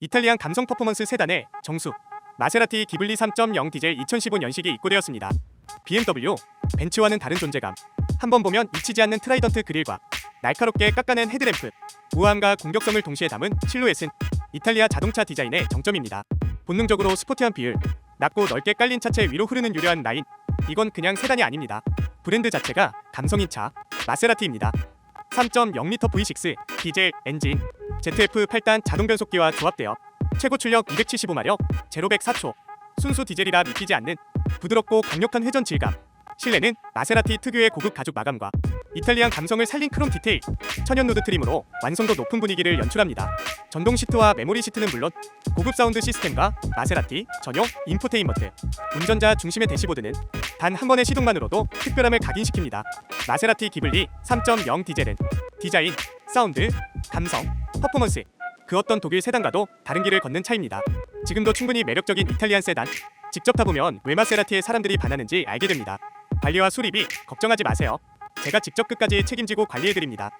이탈리안 감성 퍼포먼스 세단의 정수 마세라티 기블리 3.0 디젤 2015 년식이 입고되었습니다. BMW 벤츠와는 다른 존재감. 한번 보면 잊히지 않는 트라이던트 그릴과 날카롭게 깎아낸 헤드램프, 우아함과 공격성을 동시에 담은 실루엣은 이탈리아 자동차 디자인의 정점입니다. 본능적으로 스포티한 비율, 낮고 넓게 깔린 차체 위로 흐르는 유려한 라인. 이건 그냥 세단이 아닙니다. 브랜드 자체가 감성인 차 마세라티입니다. 3.0L V6 디젤 엔진 ZF 8단 자동 변속기와 조합되어 최고 출력 275마력, 제로 100 4초. 순수 디젤이라 믿기지 않는 부드럽고 강력한 회전 질감. 실내는 마세라티 특유의 고급 가죽 마감과 이탈리안 감성을 살린 크롬 디테일, 천연 노드 트림으로 완성도 높은 분위기를 연출합니다. 전동 시트와 메모리 시트는 물론 고급 사운드 시스템과 마세라티 전용 인포테인먼트, 운전자 중심의 대시보드는 단 한 번의 시동만으로도 특별함을 각인시킵니다. 마세라티 기블리 3.0 디젤은 디자인, 사운드, 감성, 퍼포먼스 그 어떤 독일 세단과도 다른 길을 걷는 차입니다. 지금도 충분히 매력적인 이탈리안 세단. 직접 타보면 왜 마세라티에 사람들이 반하는지 알게 됩니다. 관리와 수리비 걱정하지 마세요. 제가 직접 끝까지 책임지고 관리해드립니다.